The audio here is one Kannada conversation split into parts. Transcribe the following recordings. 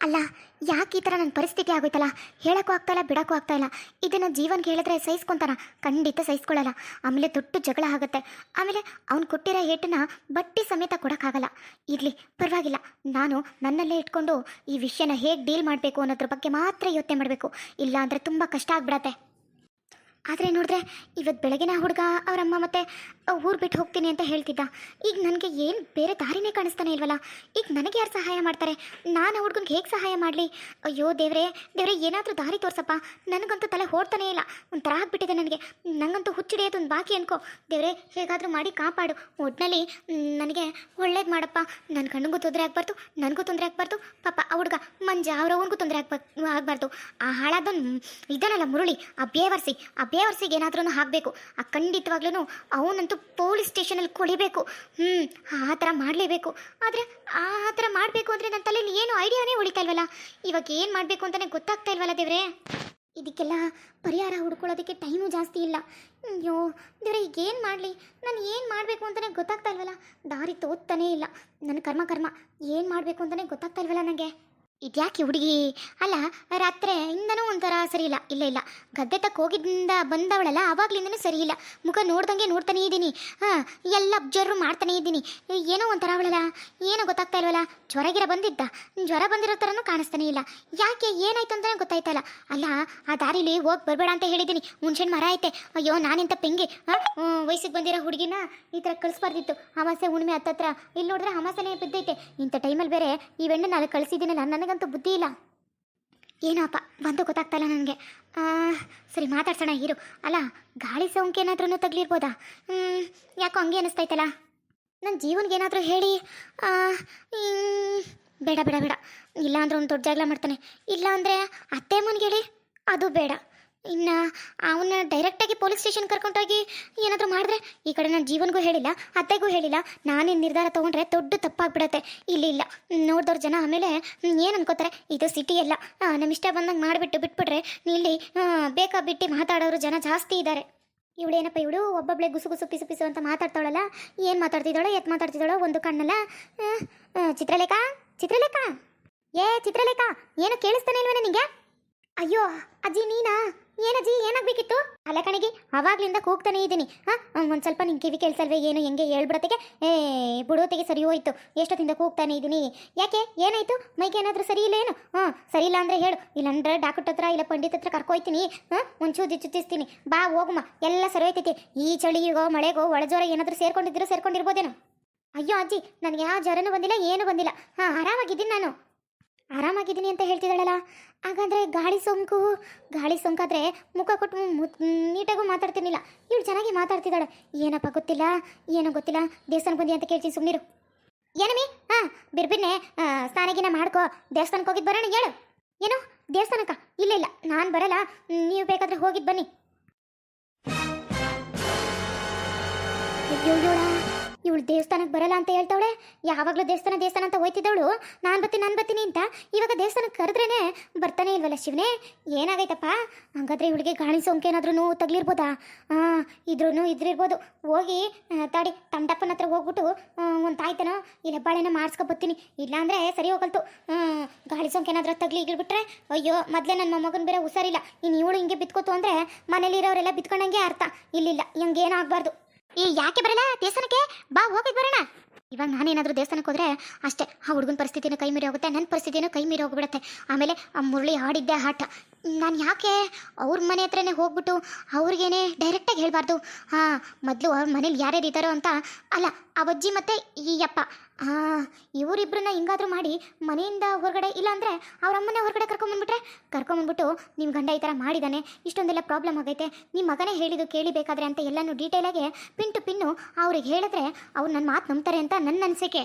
ಅಲ್ಲ, ಯಾಕೆ ಈ ಥರ ನನ್ನ ಪರಿಸ್ಥಿತಿ ಆಗೋಯ್ತಲ್ಲ? ಹೇಳಕ್ಕೂ ಆಗ್ತಾಯಿಲ್ಲ ಬಿಡಕ್ಕೂ ಆಗ್ತಾಯಿಲ್ಲ ಇದನ್ನು ಜೀವನ್ಗೆ ಹೇಳಿದ್ರೆ ಸಹಿಸ್ಕೊಂತಾನ. ಖಂಡಿತ ಸಹಿಸ್ಕೊಳ್ಳಲ್ಲ. ಆಮೇಲೆ ದೊಡ್ಡ ಜಗಳ ಆಗುತ್ತೆ. ಆಮೇಲೆ ಅವ್ನು ಕೊಟ್ಟಿರೋ ಏಟನ್ನ ಬಟ್ಟಿ ಸಮೇತ ಕೊಡೋಕ್ಕಾಗಲ್ಲ. ಇರಲಿ, ಪರವಾಗಿಲ್ಲ. ನಾನು ನನ್ನಲ್ಲೇ ಇಟ್ಕೊಂಡು ಈ ವಿಷಯನ ಹೇಗೆ ಡೀಲ್ ಮಾಡಬೇಕು ಅನ್ನೋದ್ರ ಬಗ್ಗೆ ಮಾತ್ರ ಯೋಚನೆ ಮಾಡಬೇಕು. ಇಲ್ಲ ಅಂದರೆ ತುಂಬ ಕಷ್ಟ ಆಗ್ಬಿಡತ್ತೆ. ಆದರೆ ನೋಡಿದ್ರೆ ಇವತ್ತು ಬೆಳಗಿನ ಹುಡುಗ ಅವರಮ್ಮ ಮತ್ತೆ ಊರು ಬಿಟ್ಟು ಹೋಗ್ತೀನಿ ಅಂತ ಹೇಳ್ತಿದ್ದ. ಈಗ ನನಗೆ ಏನು ಬೇರೆ ದಾರಿನೇ ಕಾಣಿಸ್ತಾನೆ ಇಲ್ವಲ್ಲ? ಈಗ ನನಗೆ ಯಾರು ಸಹಾಯ ಮಾಡ್ತಾರೆ? ನಾನು ಆ ಹುಡ್ಗನ್ಗೆ ಹೇಗೆ ಸಹಾಯ ಮಾಡಲಿ? ಅಯ್ಯೋ ದೇವ್ರೆ ದೇವ್ರೆ, ಏನಾದರೂ ದಾರಿ ತೋರ್ಸಪ್ಪ. ನನಗಂತೂ ತಲೆ ಓಡ್ತಾನೇ ಇಲ್ಲ. ಒಂಥರ ಆಗಿಬಿಟ್ಟಿದೆ ನನಗೆ. ನನಗಂತೂ ಹುಚ್ಚಿಡಿಯೋದು ಒಂದು ಬಾಕಿ ಅನ್ಕೋ. ದೇವ್ರೆ, ಹೇಗಾದರೂ ಮಾಡಿ ಕಾಪಾಡು. ಒಟ್ಟಿನಲ್ಲಿ ನನಗೆ ಒಳ್ಳೇದು ಮಾಡಪ್ಪ. ನನ್ನ ಕಣ್ಣಿಗೂ ತೊಂದರೆ ಆಗಬಾರ್ದು, ನನಗೂ ತೊಂದರೆ ಆಗಬಾರ್ದು. ಪಾಪ, ಆ ಹುಡುಗ ಮಂಜ ಅವ್ರವನಿಗೂ ತೊಂದರೆ ಆಗ್ಬಾರ್ದು ಆಗಬಾರ್ದು. ಆ ಹಾಳಾದವನು ಇದನ್ನಲ್ಲ ಮುರುಳಿ, ಆ ಬೇವರ್ಸಿ, ಆ ಬೇವರ್ಸಿಗೆ ಏನಾದ್ರೂ ಹಾಕಬೇಕು. ಆ ಖಂಡಿತವಾಗ್ಲೂ ಅವನಂತೂ ಪೊಲೀಸ್ ಸ್ಟೇಷನಲ್ಲಿ ಕೊಳಿಬೇಕು. ಹ್ಞೂ ಆ ಥರ ಮಾಡಲೇಬೇಕು. ಆದರೆ ಆ ಥರ ಮಾಡಬೇಕು ಅಂದರೆ ನನ್ನ ತಲೆಯಲ್ಲಿ ಏನು ಐಡಿಯಾನೇ ಉಳಿತಾ ಇಲ್ವಲ್ಲ? ಇವಾಗ ಏನು ಮಾಡಬೇಕು ಅಂತಲೇ ಗೊತ್ತಾಗ್ತಾ ಇಲ್ವಲ್ಲ ದೇವ್ರೆ? ಇದಕ್ಕೆಲ್ಲ ಪರಿಹಾರ ಹುಡ್ಕೊಳ್ಳೋದಕ್ಕೆ ಟೈಮು ಜಾಸ್ತಿ ಇಲ್ಲ. ಅಯ್ಯೋ, ದೇವ್ರೆ, ಈಗ ಏನು ಮಾಡಲಿ? ನಾನು ಏನು ಮಾಡಬೇಕು ಅಂತಲೇ ಗೊತ್ತಾಗ್ತಾ ಇಲ್ವಲ್ಲ? ದಾರಿ ತೋತ್ತಾನೇ ಇಲ್ಲ. ನನ್ನ ಕರ್ಮ ಕರ್ಮ. ಏನು ಮಾಡಬೇಕು ಅಂತಲೇ ಗೊತ್ತಾಗ್ತಾ ಇಲ್ವಲ್ಲ ನನಗೆ? ಇದ್ಯಾಕೆ ಹುಡುಗಿ? ಅಲ್ಲ, ರಾತ್ರಿ ಇಂದನೂ ಒಂಥರ ಸರಿ ಇಲ್ಲ ಇಲ್ಲ. ಇಲ್ಲ ಗದ್ದೆ ತಕ್ಕ ಹೋಗಿದ್ದಿಂದ ಬಂದವಳಲ್ಲ, ಆವಾಗ್ಲಿಂದನೂ ಸರಿ ಇಲ್ಲ ಮುಖ ನೋಡ್ದಂಗೆ ನೋಡ್ತಾನೆ ಇದ್ದೀನಿ. ಹಾಂ, ಎಲ್ಲ ಅಬ್ಸರ್ವ್ ಮಾಡ್ತಾನೆ ಇದ್ದೀನಿ. ಏನೋ ಒಂಥರ ಅವಳಲ್ಲ. ಏನೋ ಗೊತ್ತಾಗ್ತಾ ಇಲ್ವಲ್ಲ? ಜ್ವರಗಿರ ಬಂದಿದ್ದ. ಜ್ವರ ಬಂದಿರೋ ಥರನೂ ಕಾಣಿಸ್ತಾನೆ ಇಲ್ಲ. ಯಾಕೆ, ಏನಾಯ್ತು ಅಂತಲೇ ಗೊತ್ತಾಯ್ತಲ್ಲ ಅಲ್ಲ, ಆ ದಾರಿಲಿ ಹೋಗಿ ಬರಬೇಡ ಅಂತ ಹೇಳಿದ್ದೀನಿ. ಹುಣ್ಸೆಣ್ಣು ಮರ ಐತೆ. ಅಯ್ಯೋ, ನಾನಿಂತ ಪೆಂಗಿ? ವಯಸ್ಸಿಗೆ ಬಂದಿರೋ ಹುಡುಗಿನ ಈ ಥರ ಕಳಿಸ್ಬಾರ್ದಿತ್ತು. ಅಮಾಸೆ ಹುಣ್ಣಿಮೆ ಹತ್ತತ್ರ. ಇಲ್ಲಿ ನೋಡಿದ್ರೆ ಅಮಾಸೆನೇ ಬಿದ್ದೈತೆ. ಇಂಥ ಟೈಮಲ್ಲಿ ಬೇರೆ ಈ ಬೆಣ್ಣೆ ನಾನು ಕಳಿಸಿದ್ದೀನಲ್ಲ ನನಗಂತೂ ಬುದ್ಧಿ ಇಲ್ಲ? ಏನಪ್ಪ ಬಂದು ಗೊತ್ತಾಗ್ತಾ ಇಲ್ಲ ನನಗೆ. ಸರಿ ಮಾತಾಡ್ಸೋಣ, ಇರು. ಅಲ್ಲ, ಗಾಳಿ ಸೋಂಕು ಏನಾದ್ರೂ ತಗ್ಲಿರ್ಬೋದಾ? ಯಾಕೋ ಹಂಗೆ ಅನಿಸ್ತೈತಲ್ಲ ನನ್ನ ಜೀವನ್ಗೆ ಏನಾದರೂ ಹೇಳಿ ಬೇಡ ಬೇಡ ಬೇಡ. ಇಲ್ಲ ಅಂದ್ರೆ ಒಂದು ದೊಡ್ಡ ಜಗಳ ಮಾಡ್ತಾನೆ. ಇಲ್ಲ ಅಂದರೆ ಅತ್ತೆ ಅಮ್ಮನಿಗೆ ಹೇಳಿ, ಅದು ಬೇಡ. ಇನ್ನು ಅವನ್ನ ಡೈರೆಕ್ಟಾಗಿ ಪೊಲೀಸ್ ಸ್ಟೇಷನ್ ಕರ್ಕೊಂಡೋಗಿ ಏನಾದರೂ ಮಾಡಿದ್ರೆ ಈ ಕಡೆ ನಾನು ಜೀವನ್ಗೂ ಹೇಳಿಲ್ಲ, ಅತ್ತೆಗೂ ಹೇಳಿಲ್ಲ, ನಾನೇನು ನಿರ್ಧಾರ ತೊಗೊಂಡ್ರೆ ದೊಡ್ಡ ತಪ್ಪಾಗ್ಬಿಡತ್ತೆ. ಇಲ್ಲಿ ಇಲ್ಲ. ನೋಡಿದವ್ರ ಜನ ಆಮೇಲೆ ಏನು ಅನ್ಕೋತಾರೆ? ಇದು ಸಿಟಿ ಅಲ್ಲ. ನಮ್ಮ ಇಷ್ಟ ಬಂದಂಗೆ ಮಾಡಿಬಿಟ್ಟು ಬಿಟ್ಬಿಟ್ರೆ ಇಲ್ಲಿ ಬೇಕಾ ಬಿಟ್ಟು ಮಾತಾಡೋರು ಜನ ಜಾಸ್ತಿ ಇದ್ದಾರೆ ಏನಪ್ಪ ಇವಳು ಒಬ್ಬೊಬ್ಳೆ ಗುಸು ಗುಸು ಪಿಸು ಪಿಸು ಅಂತ ಮಾತಾಡ್ತಾಳಲ್ಲ? ಏನು ಮಾತಾಡ್ತಿದ್ದಾಳೋ, ಎತ್ ಮಾತಾಡ್ತಿದ್ದಾಳೋ ಒಂದು ಕಣ್ಣಲ್ಲ? ಚಿತ್ರಲೇಖಾ? ಚಿತ್ರಲೇಖಾ? ಏ, ಚಿತ್ರಲೇಖಾ, ಏನು ಕೇಳಿಸ್ತಾನೆ ಇಲ್ವೇ ನಿನಗೆ ಅಯ್ಯೋ, ಅಜ್ಜಿ, ನೀನಾ? ಏನಜ್ಜಿ ಏನಾಗಬೇಕಿತ್ತು? ಅಲ್ಲ ಕಣಗಿ, ಅವಾಗ್ಲಿಂದ ಕೂಗ್ತಾನೆ ಇದ್ದೀನಿ. ಹಾಂ ಒಂದು ಸ್ವಲ್ಪ ನಿನ್ ಕಿವಿ ಕೇಳಿಸಲ್ವೇ, ಏನು, ಹೆಂಗೆ ಹೇಳ್ಬಿಡತ್ತಿಗೆ ಏ, ಬುಡೋತಿಗೆ ಸರಿ ಹೋಯ್ತು. ಎಷ್ಟೊತ್ತಿಂದ ಕೂಗ್ತಾನೆ ಇದ್ದೀನಿ. ಯಾಕೆ, ಏನಾಯ್ತು? ಮೈಗೆ ಏನಾದ್ರೂ ಸರಿ ಇಲ್ಲ ಏನು? ಹಾಂ, ಸರಿ ಇಲ್ಲ ಅಂದರೆ ಹೇಳು. ಇಲ್ಲಾಂದ್ರೆ ಡಾಕ್ಟರ್ ಹತ್ರ ಇಲ್ಲ ಪಂಡಿತ್ ಹತ್ರ ಕರ್ಕೊಯ್ತೀನಿ. ಹಾಂ, ಒಂಚೂರು ಚುಚ್ಚಿಸ್ತೀನಿ ಬಾ ಹೋಗುಮ್ಮ ಎಲ್ಲ ಸರಿ ಹೋಯ್ತೈತಿ. ಈ ಚಳಿಗೋ, ಮಳೆಗೋ, ಒಳಜೋರ ಏನಾದರೂ ಸೇರ್ಕೊಂಡಿದ್ರು ಸೇರ್ಕೊಂಡಿರ್ಬೋದೇನೋ? ಅಯ್ಯೋ ಅಜ್ಜಿ, ನನಗೆ ಯಾವ ಜ್ವರನೂ ಬಂದಿಲ್ಲ, ಏನೂ ಬಂದಿಲ್ಲ. ಹಾಂ, ಆರಾಮಾಗಿದ್ದೀನಿ ನಾನು. ಆರಾಮಾಗಿದ್ದೀನಿ ಅಂತ ಹೇಳ್ತಿದ್ದಾಳಲ್ಲ? ಹಾಗಾದರೆ ಗಾಳಿ ಸೋಂಕು, ಗಾಳಿ ಸೋಂಕಾದರೆ ಮುಖ ಕೊಟ್ಟು ನೀಟಾಗೂ ಮಾತಾಡ್ತಿರ್ಲಿಲ್ಲ. ಇವಳು ಚೆನ್ನಾಗಿ ಮಾತಾಡ್ತಿದ್ದಾಳೆ. ಏನಪ್ಪ ಗೊತ್ತಿಲ್ಲ? ಏನೋ ಗೊತ್ತಿಲ್ಲ. ದೇವಸ್ಥಾನಕ್ಕೆ ಬಂದಿ ಅಂತ ಕೇಳ್ತೀನಿ ಸುಮ್ಮನಿರು ಏನಮ್ಮಿ? ಹಾಂ ಬಿರ್ಬಿನ್ನೆ ಸ್ನಾನಗಿನ ಮಾಡ್ಕೋ. ದೇವಸ್ಥಾನಕ್ಕೆ ಹೋಗಿದ್ದು ಬರೋಣ, ಹೇಳು. ಏನು? ದೇವಸ್ಥಾನಕ್ಕ? ಇಲ್ಲ ಇಲ್ಲ. ನಾನು ಬರಲ್ಲ. ನೀವು ಬೇಕಾದ್ರೆ ಹೋಗಿದ್ದು ಬನ್ನಿ. ಅಯ್ಯೋ ಇವಳು ದೇವಸ್ಥಾನಕ್ಕೆ ಬರಲ್ಲ ಅಂತ ಹೇಳ್ತಾವಳೆ? ಯಾವಾಗಲೂ ದೇವಸ್ಥಾನ ದೇವಸ್ಥಾನ ಅಂತ ಹೋಯ್ತಿದ್ದವಳು? ನಾನು ಬರ್ತೀನಿ ನಾನು ಬರ್ತೀನಿ ಅಂತ ಇವಾಗ ದೇವಸ್ಥಾನಕ್ಕೆ ಕರೆದ್ರೇ ಬರ್ತಾನೆ ಇಲ್ವಲ್ಲ ಶಿವನೇ? ಏನಾಗೈತಪ್ಪ? ಹಂಗಾದ್ರೆ ಇವಳಿಗೆ ಗಾಳಿ ಸೋಂಕೇನಾದ್ರೂ ತಗ್ಲಿರ್ಬೋದಾ? ಹಾಂ ಇದ್ರೂ ಇದ್ರಿರ್ಬೋದು. ಹೋಗಿ ತಾಡಿ ತಮ್ಮಟಪ್ಪನ ಹತ್ರ ಹೋಗ್ಬಿಟ್ಟು ಒಂದು ತಾಯ್ತನ ಈ ಹೆಬ್ಬಾಳೆನ ಮಾಡಿಸ್ಕೊಬತ್ತೀನಿ ಇಲ್ಲಾಂದ್ರೆ ಸರಿ ಹೋಗಲ್ತು. ಗಾಳಿ ಸೋಂಕು ಏನಾದರೂ ತಗ್ಲಿ ಇಗಿಲ್ಬಿಟ್ರೆ ಅಯ್ಯೋ, ಮೊದಲೇ ನನ್ನ ಮೊಮ್ಮಗನ ಬೇರೆ ಹುಷಾರಿಲ್ಲ. ಇನ್ನು ಇವಳು ಹಿಂಗೆ ಬಿತ್ಕೋತು ಅಂದರೆ ಮನೇಲಿರೋರೆಲ್ಲ ಬಿತ್ಕೊಂಡಂಗೆ ಅರ್ಥ. ಇಲ್ಲಿಲ್ಲ, ಹಂಗೇನು ಆಗಬಾರ್ದು. ಈ ಯಾಕೆ ಬರಲ್ಲ ದೇವಸ್ಥಾನಕ್ಕೆ? ಬಾ ಹೋಗಿ ಬರೋಣ. ಇವಾಗ ನಾನೇನಾದರೂ ದೇವಸ್ಥಾನಕ್ಕೆ ಹೋದರೆ ಅಷ್ಟೇ, ಆ ಹುಡುಗನ ಪರಿಸ್ಥಿತಿನೂ ಕೈ ಮೀರಿ ಹೋಗುತ್ತೆ ನನ್ನ ಪರಿಸ್ಥಿತಿನೂ ಕೈ ಮೀರಿ ಹೋಗ್ಬಿಡುತ್ತೆ. ಆಮೇಲೆ ಆ ಮುರಳಿ ಆಡಿದ್ದೆ ಆಟ ನಾನು ಯಾಕೆ ಅವ್ರ ಮನೆ ಹತ್ರನೇ ಹೋಗ್ಬಿಟ್ಟು ಅವ್ರಿಗೇನೆ ಡೈರೆಕ್ಟಾಗಿ ಹೇಳಬಾರ್ದು? ಹಾಂ, ಮೊದಲು ಅವ್ರ ಮನೇಲಿ ಯಾರ್ಯಾರು ಇದ್ದಾರೋ ಅಂತ, ಅಲ್ಲ, ಆ ಅಜ್ಜಿ ಮತ್ತು ಈ ಅಪ್ಪ. ಹಾಂ ಇವರಿಬ್ಬರನ್ನ ಹಿಂಗಾದರೂ ಮಾಡಿ ಮನೆಯಿಂದ ಹೊರಗಡೆ ಇಲ್ಲಾಂದರೆ ಅವ್ರ ಅಮ್ಮನೇ ಹೊರಗಡೆ ಕರ್ಕೊಂಬಂದ್ಬಿಟ್ರೆ, ಕರ್ಕೊಂಬಂದ್ಬಿಟ್ಟು ನಿಮ್ಮ ಗಂಡ ಈ ಥರ ಮಾಡಿದ್ದಾನೆ ಇಷ್ಟೊಂದೆಲ್ಲ ಪ್ರಾಬ್ಲಮ್ ಆಗೈತೆ ನಿಮ್ಮ ಮಗನೇ ಹೇಳಿದ್ದು ಕೇಳಿಬೇಕಾದ್ರೆ ಅಂತ ಎಲ್ಲನೂ ಡೀಟೇಲಾಗೆ ಪಿನ್ ಟು ಪಿನ್ನು ಅವ್ರಿಗೆ ಹೇಳಿದ್ರೆ ಅವ್ರು ನನ್ನ ಮಾತು ನಂಬ್ತಾರೆ ಅಂತ ನನ್ನ ಅನಿಸಿಕೆ.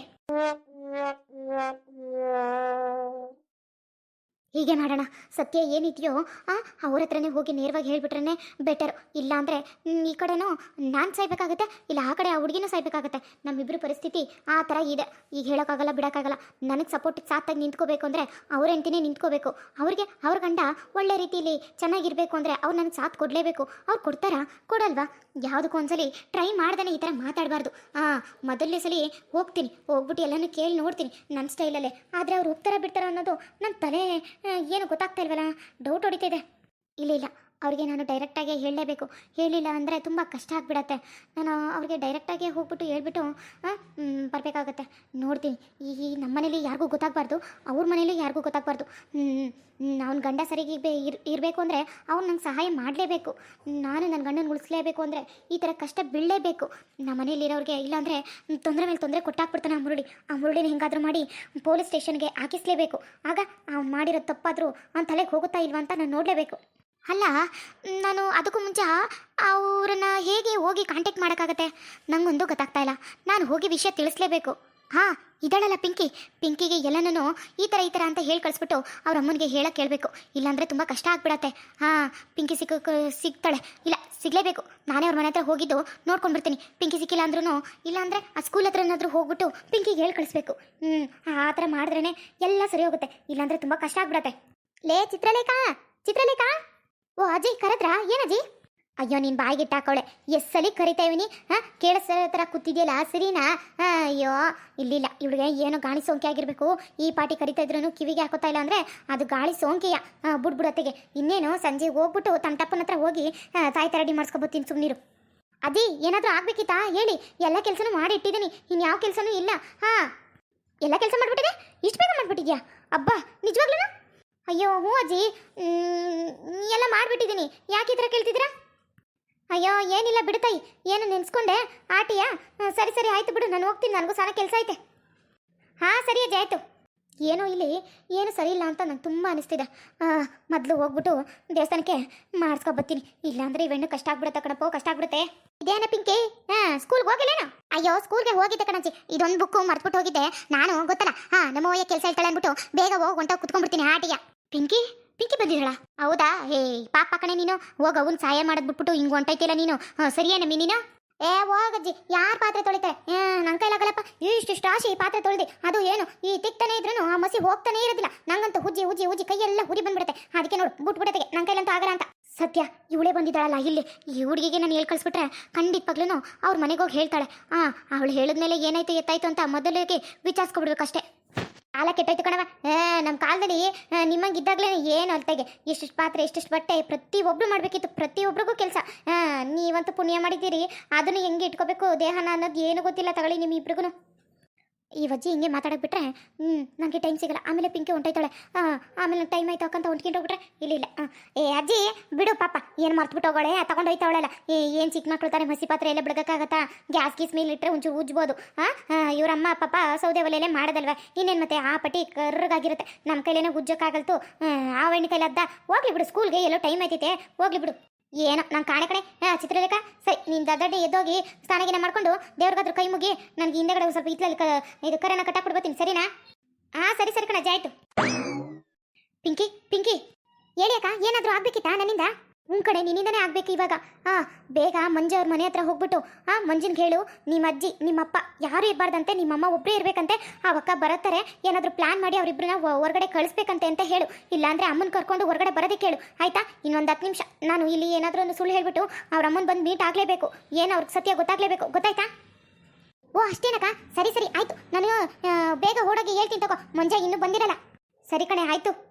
ಹೀಗೆ ಮಾಡೋಣ. ಸತ್ಯ ಏನಿದೆಯೋ, ಆ, ಅವ್ರ ಹತ್ರನೇ ಹೋಗಿ ನೇರವಾಗಿ ಹೇಳ್ಬಿಟ್ರೆ ಬೆಟರ್ ಇಲ್ಲಾಂದರೆ ಈ ಕಡೆನೂ ನಾನು ಸಾಯ್ಬೇಕಾಗತ್ತೆ, ಇಲ್ಲ ಆ ಕಡೆ ಆ ಹುಡುಗಿನೂ ಸಾಯ್ಬೇಕಾಗತ್ತೆ. ನಮ್ಮಿಬ್ಬರು ಪರಿಸ್ಥಿತಿ ಆ ಥರ ಇದೆ. ಈಗ ಹೇಳೋಕ್ಕಾಗಲ್ಲ, ಬಿಡೋಕ್ಕಾಗಲ್ಲ. ನನಗೆ ಸಪೋರ್ಟಿಗೆ ಸಾತ್ತಾಗಿ ನಿಂತ್ಕೋಬೇಕು ಅಂದರೆ ಅವ್ರ ಹೆಂಡ್ತಿನೇ ನಿಂತ್ಕೋಬೇಕು. ಅವ್ರಿಗೆ ಅವ್ರ ಗಂಡ ಒಳ್ಳೆ ರೀತಿಯಲ್ಲಿ ಚೆನ್ನಾಗಿರಬೇಕು ಅಂದರೆ ಅವ್ರು ನನಗೆ ಸಾಥ್ ಕೊಡಲೇಬೇಕು. ಅವ್ರು ಕೊಡ್ತಾರಾ? ಕೊಡಲ್ವಾ? ಯಾವುದಕ್ಕೂ ಒಂದ್ಸಲಿ ಟ್ರೈ ಮಾಡ್ದೇ ಈ ಥರ ಮಾತಾಡಬಾರ್ದು. ಹಾಂ ಮೊದಲನೇ ಸಲ ಹೋಗ್ತೀನಿ. ಹೋಗ್ಬಿಟ್ಟು ಎಲ್ಲನೂ ಕೇಳಿ ನೋಡ್ತೀನಿ ನನ್ನ ಸ್ಟೈಲಲ್ಲೇ ಆದರೆ ಅವ್ರು ಹೋಗ್ತಾರ ಬಿಡ್ತಾರ ಅನ್ನೋದು ನನ್ನ ತಲೆ ಏನು ಗೊತ್ತಾಗ್ತಾ ಇಲ್ವಲ್ಲ? ಡೌಟ್ ಹೊಡಿತಿದೆ ಇಲ್ಲ ಇಲ್ಲ. ಅವ್ರಿಗೆ ನಾನು ಡೈರೆಕ್ಟಾಗಿ ಹೇಳಲೇಬೇಕು. ಹೇಳಿಲ್ಲ ಅಂದರೆ ತುಂಬ ಕಷ್ಟ ಆಗಿಬಿಡತ್ತೆ. ನಾನು ಅವ್ರಿಗೆ ಡೈರೆಕ್ಟಾಗಿ ಹೋಗ್ಬಿಟ್ಟು ಹೇಳ್ಬಿಟ್ಟು ಬರಬೇಕಾಗತ್ತೆ. ನೋಡ್ತೀನಿ. ಈ ನಮ್ಮ ಮನೇಲಿ ಯಾರಿಗೂ ಗೊತ್ತಾಗಬಾರ್ದು. ಅವ್ರ ಮನೇಲಿ ಯಾರಿಗೂ ಗೊತ್ತಾಗಬಾರ್ದು. ಅವ್ನ ಗಂಡ ಸರಿಗೆ ಬೇ, ಇರ್, ಇರಬೇಕು ಅಂದರೆ ಅವ್ನು ನಂಗೆ ಸಹಾಯ ಮಾಡಲೇಬೇಕು. ನಾನು ನನ್ನ ಗಂಡನ ಉಳಿಸ್ಲೇಬೇಕು ಅಂದರೆ ಈ ಥರ ಕಷ್ಟ ಬೀಳಲೇಬೇಕು. ನಮ್ಮ ಮನೇಲಿರೋರಿಗೆ ಇಲ್ಲಾಂದರೆ ತೊಂದರೆ ಮೇಲೆ ತೊಂದರೆ ಕೊಟ್ಟಾಕ್ಬಿಡ್ತಾನೆ ಆ ಮುರುಳಿ. ಆ ಮುರುಳಿನ ಹೆಂಗಾದರೂ ಮಾಡಿ ಪೊಲೀಸ್ ಸ್ಟೇಷನ್ಗೆ ಹಾಕಿಸ್ಲೇಬೇಕು. ಆಗ ಅವ್ನು ಮಾಡಿರೋ ತಪ್ಪಾದರೂ ಅವ್ನ ತಲೆಗೆ ಹೋಗುತ್ತಾ ಇಲ್ವಾ ಅಂತ ನಾನು ನೋಡಲೇಬೇಕು. ಅಲ್ಲ, ನಾನು ಅದಕ್ಕೂ ಮುಂಚೆ ಅವ್ರನ್ನ ಹೇಗೆ ಹೋಗಿ ಕಾಂಟ್ಯಾಕ್ಟ್ ಮಾಡೋಕ್ಕಾಗತ್ತೆ? ನಂಗೊಂದು ಗೊತ್ತಾಗ್ತಾ ಇಲ್ಲ. ನಾನು ಹೋಗಿ ವಿಷಯ ತಿಳಿಸ್ಲೇಬೇಕು. ಹಾಂ ಇದ್ದಾಳಲ್ಲ ಪಿಂಕಿ. ಪಿಂಕಿಗೆ ಎಲ್ಲನೂ ಈ ಥರ ಈ ಥರ ಅಂತ ಹೇಳಿ ಕಳಿಸ್ಬಿಟ್ಟು ಅವ್ರ ಅಮ್ಮನಿಗೆ ಹೇಳಕ್ಕೆ ಕೇಳಬೇಕು ಇಲ್ಲಾಂದರೆ ತುಂಬ ಕಷ್ಟ ಆಗ್ಬಿಡತ್ತೆ. ಹಾಂ, ಪಿಂಕಿ ಸಿಕ್ಕ, ಸಿಗ್ತಾಳೆ. ಇಲ್ಲ, ಸಿಗಲೇಬೇಕು. ನಾನೇ ಅವ್ರ ಮನೆ ಹತ್ರ ಹೋಗಿದ್ದು ನೋಡ್ಕೊಂಡು ಬರ್ತೀನಿ ಪಿಂಕಿ ಸಿಕ್ಕಿಲ್ಲ ಅಂದ್ರೂ ಇಲ್ಲಾಂದರೆ ಆ ಸ್ಕೂಲ್ ಹತ್ರ ಏನಾದರೂ ಹೋಗ್ಬಿಟ್ಟು ಪಿಂಕಿಗೆ ಹೇಳಿ ಕಳಿಸ್ಬೇಕು. ಹ್ಞೂ ಆ ಥರ ಮಾಡಿದ್ರೇ ಎಲ್ಲ ಸರಿ ಹೋಗುತ್ತೆ. ಇಲ್ಲಾಂದರೆ ತುಂಬ ಕಷ್ಟ ಆಗ್ಬಿಡತ್ತೆ. ಲೇ, ಚಿತ್ರಲೇಖಾ! ಚಿತ್ರಲೇಖಾ! ಓ, ಅಜಯ್, ಕರೆದ್ರಾ? ಏನಜ್ಜಿ ಅಯ್ಯೋ, ನಿನ್ ಬಾಯಿಗೆ ಎಸ್ ಸಲಿ ಕರಿತಾ ಇವನಿ, ಹಾಂ? ಕೇಳಿಸೋ ಥರ ಕೂತಿದ್ಯಲ್ಲ, ಸರಿನಾ? ಅಯ್ಯೋ, ಇಲ್ಲಿಲ್ಲ. ಇವಳಿಗೆ ಏನೋ ಗಾಳಿ ಸೋಂಕೆ ಆಗಿರಬೇಕು. ಈ ಪಾಟಿ ಕರಿತಾ ಇದ್ರು ಕಿವಿಗೆ ಹಾಕೋತಾ ಇಲ್ಲ ಅಂದರೆ ಅದು ಗಾಳಿ ಸೋಂಕೆಯ ಬುಡ್ಬುಡತ್ತೆಗೆ ಇನ್ನೇನು, ಸಂಜೆ ಹೋಗ್ಬಿಟ್ಟು ತಮ್ಮ ಹತ್ರ ಹೋಗಿ ತಾಯಿ ತರಡಿ ರೆಡಿ ಮಾಡಿಸ್ಕೊಬತ್ತೀನಿ ಸುಮ್ಮನಿರು ಅದಿ ಏನಾದರೂ ಆಗ್ಬೇಕಿತ್ತಾ? ಹೇಳಿ. ಎಲ್ಲ ಕೆಲಸನೂ ಮಾಡಿ ಇಟ್ಟಿದ್ದೀನಿ. ಇನ್ನು ಯಾವ ಕೆಲಸನೂ ಇಲ್ಲ. ಹಾಂ. ಎಲ್ಲ ಕೆಲಸ ಮಾಡ್ಬಿಟ್ಟಿದೆ? ಇಷ್ಟು ಬೇಗ ಮಾಡ್ಬಿಟ್ಟಿದ್ಯಾ? ಅಬ್ಬಾ ನಿಜವಾಗ್ಲೂ ಅಯ್ಯೋ, ಹ್ಞೂ ಅಜ್ಜಿ. ಎಲ್ಲ ಮಾಡಿಬಿಟ್ಟಿದ್ದೀನಿ. ಯಾಕೆ ಈ ಥರ ಅಯ್ಯೋ, ಏನಿಲ್ಲ ಬಿಡ್ತಾಯಿ. ಏನು ನೆನೆಸ್ಕೊಂಡೆ? ಆಟಿಯಾ? ಸರಿ ಸರಿ, ಆಯ್ತು ಬಿಡು. ನಾನು ಹೋಗ್ತೀನಿ. ನನಗೂ ಸಾಲ ಕೆಲಸ ಐತೆ. ಹಾಂ, ಸರಿ ಅಜ್ಜಿ, ಆಯಿತು. ಏನೋ ಇಲ್ಲಿ ಏನು ಸರಿ ಇಲ್ಲ ಅಂತ ನಂಗೆ ತುಂಬ ಅನಿಸ್ತಿದೆ. ಮೊದಲು ಹೋಗ್ಬಿಟ್ಟು ದೇವಸ್ಥಾನಕ್ಕೆ ಮಾಡಿಸ್ಕೊ ಬರ್ತೀನಿ. ಇಲ್ಲಾಂದ್ರೆ ಇವೆಣ್ಣು ಕಷ್ಟ ಆಗ್ಬಿಡುತ್ತೆ ಕಣಪ್ಪ, ಕಷ್ಟ ಆಗ್ಬಿಡುತ್ತೆ. ಇದೇನ ಪಿಂಕಿ? ಹಾಂ ಸ್ಕೂಲ್ಗೆ ಹೋಗಿಲ್ಲೇನೋ? ಅಯ್ಯೋ ಸ್ಕೂಲ್ಗೆ ಹೋಗಿದ್ದೆ ಕಣಜ್ಜಿ. ಇದೊಂದು ಬುಕ್ಕು ಮರ್ತ್ಬಿಟ್ಟು ಹೋಗಿದ್ದೆ. ನಾನು ಗೊತ್ತಲ್ಲ. ಹಾಂ ಅವ್ಯ ಕೆಲಸ ಹೇಳ್ತಾಳೆ ಅಂದ್ಬಿಟ್ಟು ಬೇಗ ಹೋಗಿ ಹೊಂಟ ಕುತ್ಕೊಂಡ್ಬಿಡ್ತೀನಿ ಆಟಿಗೆ ಪಿಂಕಿ? ಪಿಂಕಿ ಬಂದಿರಳ ಹೌದಾ? ಹೇ, ಪಾಪ ಕಣೆ ನೀನು. ಹೋಗ ಅವನ್ ಸಹಾಯ ಮಾಡದ್ ಬಿಟ್ಬಿಟ್ಟು ಹಿಂಗ್ ಹೊಂಟೈತಿಲ್ಲ ನೀನು. ಸರಿಯೇನ ನೀನು? ಏ ಹೋಗಜ್ಜಿ ಯಾರು ಪಾತ್ರೆ ತೊಳಿತಾರೆ? ನನ್ನ ಕೈಲಾಗಲ್ಲಪ್ಪ ಇಷ್ಟಿಷ್ಟು ರಾಶಿ ಪಾತ್ರೆ ತೊಳ್ದಿ. ಅದು ಏನು? ಈ ತಿಕ್ತಾನೆ ಇದ್ರೂ ಆ ಮಸಿ ಹೋಗ್ತಾನೆ ಇರೋದಿಲ್ಲ. ನಂಗಂತೂ ಹುಜ್ಜಿ ಹುಜ್ಜಿ ಹುಜ್ಜಿ ಕೈಯೆಲ್ಲ ಹುರಿ ಬಂದ್ಬಿಡುತ್ತೆ. ಅದಕ್ಕೆ ನೋಡು ಬಿಟ್ಬಿಡತ್ತೆ ನನ್ನ ಕೈಲಂತೂ ಆಗಲ್ಲ ಅಂತ. ಸತ್ಯ, ಇವಳೇ ಬಂದಿದ್ದಾಳಲ್ಲ ಇಲ್ಲಿ. ಈ ಹುಡುಗಿಗೆ ನಾನು ಹೇಳಿ ಕಳಿಸ್ಬಿಟ್ರೆ ಖಂಡಿತವಾಗ್ಲೂ ಅವ್ರ ಮನೆಗೆ ಹೋಗಿ ಹೇಳ್ತಾಳೆ. ಹಾಂ ಅವಳು ಹೇಳಿದ್ಮೇಲೆ ಏನಾಯ್ತು, ಎತ್ತಾಯ್ತು ಅಂತ ಮೊದಲಿಗೆ ವಿಚಾರಿಸ್ಕೊಬಿಡ್ಬೇಕಷ್ಟೇ. ಕಾಲ ಕೆಟ್ಟೋಯ್ತು ಕಣವ ನಮ್ಮ ಕಾಲದಲ್ಲಿ ನಿಮ್ಮಂಗಿದ್ದಾಗಲೇ ಏನು ಅಲ್ತಾಗೆ ಇಷ್ಟಿಷ್ಟು ಪಾತ್ರೆ ಇಷ್ಟಿಷ್ಟು ಬಟ್ಟೆ ಪ್ರತಿ ಒಬ್ರು ಮಾಡಬೇಕಿತ್ತು ಪ್ರತಿಯೊಬ್ಬರಿಗೂ ಕೆಲಸ. ನೀವಂತೂ ಪುಣ್ಯ ಮಾಡಿದ್ದೀರಿ. ಅದನ್ನು ಹೆಂಗೆ ಇಟ್ಕೋಬೇಕು, ದೇಹನ ಅನ್ನೋದು ಏನು ಗೊತ್ತಿಲ್ಲ ತಗೊಳ್ಳಿ ನಿಮ್ಮ ಇಬ್ರಿಗೂ ಈ ಅಜ್ಜಿ ಹಿಂಗೆ ಮಾತಾಡಕ್ ಬಿಟ್ರೆ ಹ್ಞೂ ನನಗೆ ಟೈಮ್ ಸಿಗಲ್ಲ. ಆಮೇಲೆ ಪಿಂಕಿ ಹೊಂಟೈತಾಳೆ ಆಮೇಲೆ ಟೈಮ್ ಆಯ್ತು ಅಕ್ಕಂತ ಹೊಂಟ್ಕೊಂಡು ಹೋಗ್ಬಿಟ್ರೆ, ಇಲ್ಲ ಇಲ್ಲ. ಏ, ಅಜ್ಜಿ, ಬಿಡು ಪಾಪ. ಏನು ಮರ್ತ್ಬಿಟ್ಟು ಹೋಗೋಳೆ? ತಗೊಂಡು ಏ, ಏನು ಚಿಕ್ಕ ಮಕ್ಳು ತಾನೆ ಮಸಿ ಪಾತ್ರೆ ಎಲ್ಲ ಬಿಡಕ್ಕಾಗತ್ತಾ? ಗ್ಯಾಸ್ ಗೀಸ್ ಮೇಲೆ ಇಟ್ಟರೆ ಉಂಚು ಉಜ್ಬೋದು. ಹಾಂ ಇವರಮ್ಮ, ಪಾಪ ಸೌದೆ ಒಲೆಯಲ್ಲೇ ಮಾಡೋದಲ್ವ? ಇನ್ನೇನು ಮತ್ತೆ ಆ ಪಟ್ಟಿ ಕರ್ರಗಾಗಿರುತ್ತೆ. ನಮ್ಮ ಕೈಲೇನೆ ಉಜ್ಜಕ್ಕಾಗಲ್ತು. ಆ ಎಣ್ಣೆ ಕೈಲಿ ಅದ್ದ. ಹೋಗ್ಲಿ ಬಿಡು ಸ್ಕೂಲ್ಗೆ ಎಲ್ಲೋ ಟೈಮ್ ಆಯ್ತೈತೆ. ಹೋಗ್ಲಿ ಬಿಡು. ಏನೋ, ನಾನು ಕಾಣೆ ಕಣೆ. ಹಾಂ ಚಿತ್ರಲೇಖ ಸರಿ, ನೀನು ದಡ್ಡಡ್ಡಿ ಎದ್ದೋಗಿ ಸ್ನಾನಗಿನ ಮಾಡ್ಕೊಂಡು ದೇವ್ರಿಗಾದ್ರೂ ಕೈ ಮುಗಿ ನನಗೆ ಹಿಂದೆಗಡೆ ಸ್ವಲ್ಪ ಇತ್ಲಲ್ಲಿ ಕ ಇದು ಕರನ ಕಟ್ಟಾಕ್ಬಿಡ್ಬತ್ತೀನಿ ಸರಿನಾ? ಹಾಂ ಸರಿ ಸರಿ ಕಣ, ಆಯ್ತು. ಪಿಂಕಿ ಪಿಂಕಿ, ಹೇಳಿ ಅಕ್ಕ, ಏನಾದರೂ ಆಗ್ಬೇಕಿತ್ತಾ ನನ್ನಿಂದ? ಹ್ಞೂ ಕಡೆ ನಿನ್ನಿಂದನೇ ಆಗ್ಬೇಕು ಇವಾಗ. ಹಾಂ ಬೇಗ ಮಂಜು ಅವ್ರ ಮನೆ ಹತ್ರ ಹೋಗ್ಬಿಟ್ಟು, ಆ, ಮಂಜಿನ ಹೇಳು ನಿಮ್ಮ ಅಜ್ಜಿ, ನಿಮ್ಮಪ್ಪ ಯಾರು ಇರಬಾರ್ದಂತೆ, ನಿಮ್ಮಮ್ಮ ಒಬ್ಬರೇ ಇರಬೇಕಂತೆ, ಆ ಅಕ್ಕ ಬರತ್ತಾರೆ, ಏನಾದರೂ ಪ್ಲ್ಯಾನ್ ಮಾಡಿ ಅವರಿಬ್ಬರನ್ನ ಹೊರಗಡೆ ಕಳಿಸ್ಬೇಕಂತೆ ಅಂತ ಹೇಳು. ಇಲ್ಲಾಂದರೆ ಅಮ್ಮನ ಕರ್ಕೊಂಡು ಹೊರಗಡೆ ಬರೋದಕ್ಕೆ ಹೇಳು ಆಯಿತಾ? ಇನ್ನೊಂದು ಹತ್ತು ನಿಮಿಷ. ನಾನು ಇಲ್ಲಿ ಏನಾದರೂ ಒಂದು ಸುಳ್ಳು ಹೇಳಿಬಿಟ್ಟು ಅವ್ರ ಅಮ್ಮನ ಬಂದು ಮೀಟ್ ಆಗಲೇಬೇಕು. ಏನು ಅವ್ರಿಗೆ ಸತ್ಯ ಗೊತ್ತಾಗಲೇಬೇಕು, ಗೊತ್ತಾಯ್ತಾ? ಓ, ಅಷ್ಟೇನಕ್ಕ? ಸರಿ ಸರಿ, ಆಯಿತು. ನಾನು ಬೇಗ ಓಡೋಗಿ ಹೇಳ್ತೀನಿ ತಗೋ. ಮಂಜ ಇನ್ನೂ ಬಂದಿರಲ್ಲ. ಸರಿ ಕಣೆ, ಆಯ್ತು.